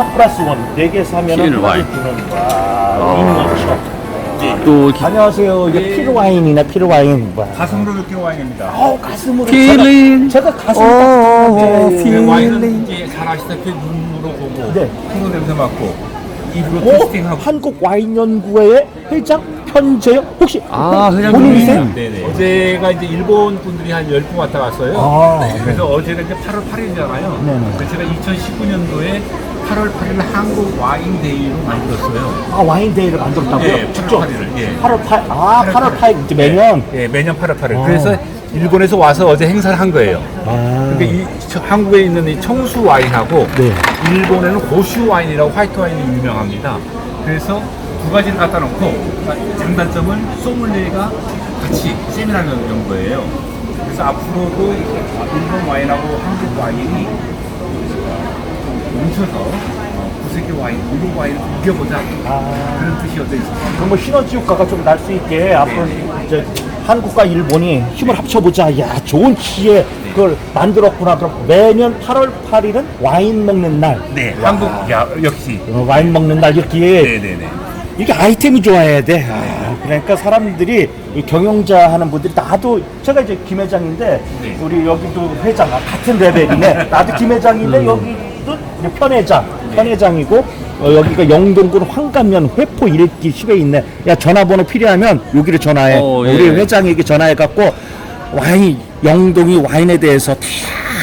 3 플러스 1, 4개 사면은 필 하나를 와인. 주는 와, 인원처. 또 이렇게 안녕하세요. 이게 네. 필 와인이나 필 와인. 와. 가성으로 느끼는 와인입니다. 어, 가슴으로. 필링. 제가, 제가 가슴 어, 딱 필- 네. 와인은 이제 잘 아시다시피 눈으로 보고 네. 코로 냄새 맡고 입으로 오, 테스팅하고 한국 와인 연구회의 회장 현재요? 혹시 아, 회장님. 본인이세요? 네네. 어제가 이제 일본 분들이 한 10분 왔다 갔어요. 아, 그래서 어제가 이제 8월 8일이잖아요. 네네. 그래서 제가 2019년도에 8월 8일 한국 와인 데이로 만들었어요. 아, 와인 데이를 만들었다고요? 예, 직접? 8월 8일을, 예. 8월 8일. 아, 8월 8일. 이제 매년. 예, 매년 8월 8일. 아. 그래서 일본에서 와서 어제 행사를 한 거예요. 아. 그러니까 이 저- 한국에 있는 이 청수 와인하고 네. 일본에는 고슈 와인이라고 화이트 와인이 유명합니다. 그래서 두 가지를 갖다 놓고 장단점은 소믈리에가 같이 세미나를 연 거예요. 그래서 앞으로도 일본 와인하고 한국 와인이 뭉쳐서 어, 구세계 와인, 우루 와인을 이겨보자 아. 그런 뜻이었어요. 그럼 뭐 시너지 효과가 좀 날 수 있게 앞으로 이제 한국과 일본이 힘을 합쳐보자. 야, 좋은 기회 그걸 만들었구나. 그럼 매년 8월 8일은 와인 먹는 날. 네, 한국 야, 역시 어, 와인 먹는 날 이렇게 네네네. 이게 아이템이 좋아야 돼. 아, 그러니까 사람들이 이 경영자 하는 분들이 나도 제가 이제 김 회장인데 네. 우리 여기도 회장 아, 같은 레벨이네. 나도 김 회장인데 여기 도 이제 편 회장, 편 회장이고 어, 여기가 영동군 황감면 회포 1기 10에 있네. 야 전화번호 필요하면 여기를 전화해. 어, 예. 우리 회장에게 전화해 갖고 와인 영동이 와인에 대해서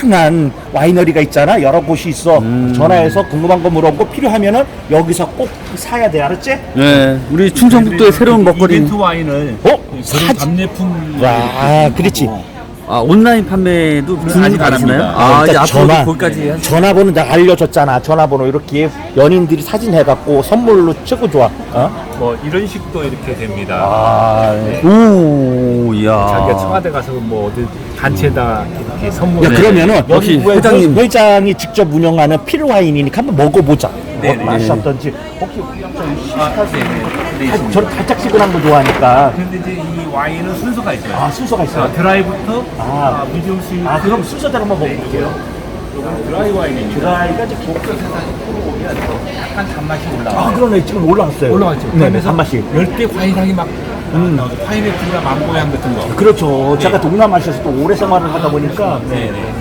다양한 와이너리가 있잖아. 여러 곳이 있어. 전화해서 궁금한 거 물어보고 필요하면은 여기서 꼭 사야 돼. 알았지? 네, 우리 충청북도의 새로운 먹거리. 이벤트 와인을 어? 그런 사진- 답례품 와, 아, 그렇지. 아, 온라인 판매도 주문 아직 안 가능하시나요? 합니다. 아, 이제 일단 앞으로 거기까지 하- 전화번호 내가 알려줬잖아. 전화번호 이렇게 연인들이 사진 해갖고 선물로 최고 좋아. 어? 뭐 이런 식도 이렇게 됩니다. 아, 오, 이야. 자기가 청와대 가서 뭐 어디 단체다 이렇게 선물. 야, 그러면은 역시 회장님. 회- 회장이 직접 운영하는 필 와인이니까 한번 먹어보자. 네, 뭐 네. 마셨던지 혹시 저 아, 네, 있는 네. 거 네, 달- 저는 달짝지근한 거 좋아하니까. 근데 이제 이 와인은 순서가 있어요. 아, 순서가 있어요. 아, 드라이부터 아. 아, 미디움 스윗. 아, 그럼 순서대로 한번 먹어볼게요. 이거는 드라이 와인입니다. 드라이가 이제 고- 약간 단맛이 올라와요. 아, 그러네. 지금 올라갔어요. 올라왔죠. 네, 네, 단맛이. 열대 과일향이 막 음. 나오죠. 파인애플이나 망고향 같은 거. 그렇죠. 제가 동남아시아에서 또 오래 생활을 하다 보니까. 네, 네.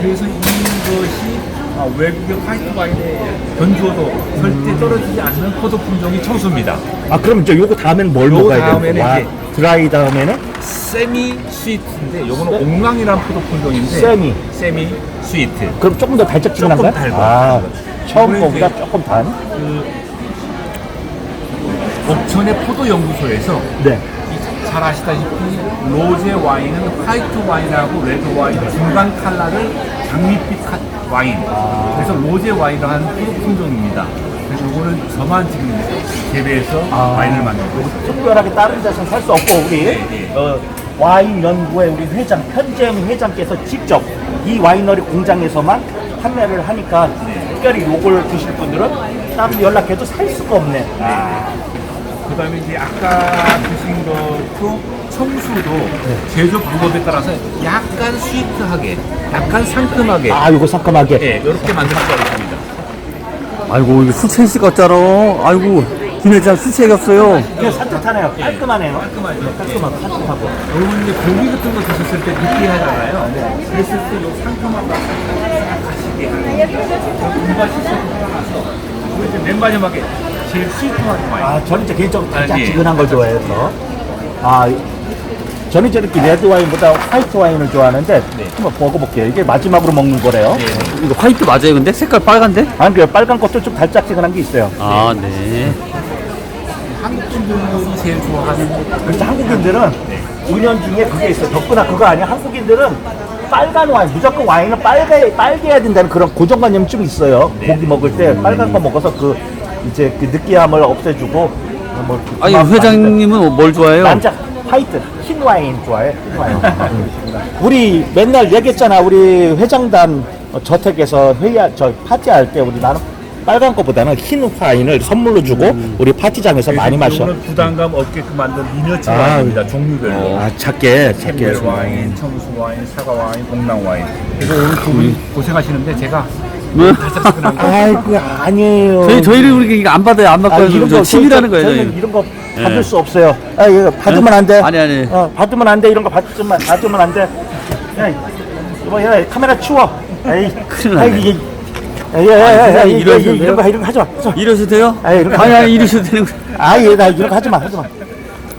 그래서 이것이 아, 외국의 화이트 와인에 견주어도 절대 떨어지지 않는 포도 품종이 청수입니다. 아, 그럼 이제 요거 다음엔 뭘 요거 먹어야 돼요? 다음에는 와, 이제- 드라이 다음에는 세미 스위트인데 요거는 옥랑이라는 포도 품종인데 세미. 세미 스위트. 그럼 조금 더 달짝지근한가요? 조금 달고. 아, 처음 거보다 이제- 조금 단. 그 옥천의 포도 연구소에서 네. 이- 잘 아시다시피 로제 와인은 화이트 와인하고 레드 와인 중간 컬러를 장밋빛 카- 와인. 그래서 로제 와인이라는 포도 품종입니다. 그래서 이거는 저만 지금 재배해서 아. 와인을 만들고 특별하게 다른 데서 살 수 없고 우리 네, 네. 어, 와인 연구회 우리 회장 편재영 회장께서 직접 이 와이너리 공장에서만 판매를 하니까 네. 특별히 요걸 드실 분들은 다른 연락해도 살 수가 없네. 그 다음에 이제 아까 드신 것도 청수도 네. 제조 방법에 따라서 약간 스위트하게, 약간 상큼하게, 아, 요거 상큼하게. 예, 이렇게 만들 수가 있습니다. 아이고, 이거 것 같잖아. 아이고, 김 회장 술 취해갔어요. 그냥 산뜻하네요. 깔끔하네요. 깔끔하죠. 깔끔하고 산뜻하고. 여러분 이제 고기 같은 거 드셨을 때 느끼하잖아요. 그랬을 때요 상큼한 싹 가시게 군맛이 쏙 나서 그리고 이제 맨 마지막에 제일 스위트한 와인. 아, 저는 이제 개인적으로 아, 예. 달짝지근한 걸 좋아해서. 아, 저는 저렇게 레드 와인보다 화이트 와인을 좋아하는데 네. 한번 먹어볼게요. 이게 마지막으로 먹는 거래요. 네. 이거 화이트 맞아요, 근데? 색깔 빨간데? 아, 그 빨간 것도 좀 달짝지근한 게 있어요. 아, 네. 한국 분들이 제일 좋아하는 그래서 한국인들은 은연중에 그게 있어요. 덕분에 그거 아니야? 한국인들은 빨간 와인, 무조건 와인은 빨개, 빨개야 된다는 그런 고정관념이 좀 있어요. 고기 먹을 때 빨간 거 먹어서 그 이제 그 느끼함을 없애주고 뭐 아니, 회장님은 뭘 좋아해요? 남자 화이트 흰 와인 좋아해 흰 와인 우리 맨날 얘기했잖아 우리 회장단 어, 저택에서 회의 저 파티할 때 우리 나는 빨간 거보다는 흰 와인을 선물로 주고 우리 파티장에서 많이 마셔 이거는 부담감 없게끔 만든 미니어처 아. 와인입니다. 종류별로. 아 작게 작게 캔벨 와인, 청수 와인, 사과 와인, 동랑 와인. 그래서 오늘 두 분이 고생하시는데 제가 뭐? 아이고 아니에요. 저희 저희를 그렇게 이거 안 받아요. 안 아, 받고 이런 저거 취미라는 저희- 거예요. 저희는 저희. 이런 거 예. 받을 수 없어요. 아 이거 받으면 안 돼. 아니, 아니. 어, 받으면 안 돼. 이런 거 받으면 받으면 안 돼. 야, 이거 야 카메라 치워. 에이, 큰일 아이, 나네. 이게. 야, 야, 야, 야, 야, 세상에 이거, 이거, 이러시면 이런 거 이런 거 하지 마. 하지 마. 이러셔도 돼요? 아, 이렇게 아니 아니 이러셔도 되는 거. 아, 얘, 나 이런 거 하지 마. 하지 마.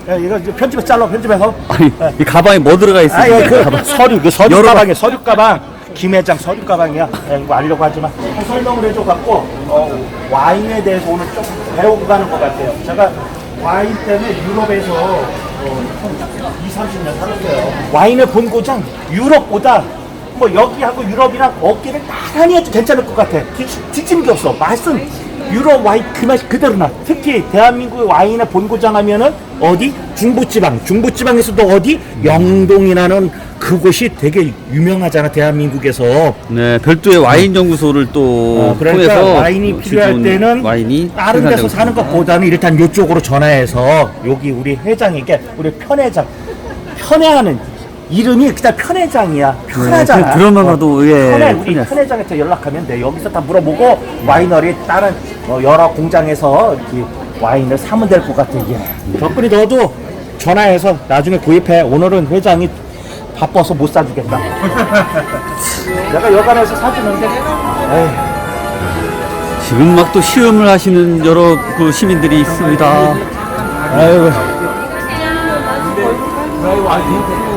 야, 이거 이제 편집해 잘라 편집해서. 아니 이 가방에 뭐 들어가 있어요? 아, 예, 그 서류, 그 서류 여러 가방이야, 서류 가방. 김회장 서류 가방이야. 야, 이거 알려고 하지 마. 설명을 해줘 갖고 어, 와인에 대해서 오늘 좀 배우고 가는 것 같아요. 제가 와인 때문에 유럽에서 어, 한 2, 30년 살았어요. 와인의 본고장 유럽보다 뭐 여기하고 유럽이랑 어깨를 나란히 해도 괜찮을 것 같아. 뒤- 뒤지는 게 없어. 맛은 유럽 와인 그 맛이 그대로 나. 특히 대한민국의 와인의 본고장 하면은 어디? 중부지방. 중부지방에서도 어디? 영동이라는 그곳이 되게 유명하잖아. 대한민국에서. 네, 별도의 와인 연구소를 또 어, 그러니까 통해서 와인이 필요할 주둔 때는 와인이 다른 데서 생산되고 사는 있습니다. 것보다는 일단 이쪽으로 전화해서 여기 우리 회장에게 우리 편회장 편회하는 이름이 그냥 편회장이야 편하잖아 그 들어만 봐도, 예, 편회 우리 편해. 편회장한테 연락하면 돼 여기서 다 물어보고 와이너리 다른 어, 여러 공장에서 이렇게 와인을 사면 될 것 같아 예. 덕분에 너도 전화해서 나중에 구입해 오늘은 회장이 바빠서 못 사주겠다 내가 여간에서 사주는데 에이. 지금 막 또 시음을 하시는 여러 그 시민들이 있습니다. 아이고. 아이고, 아이고.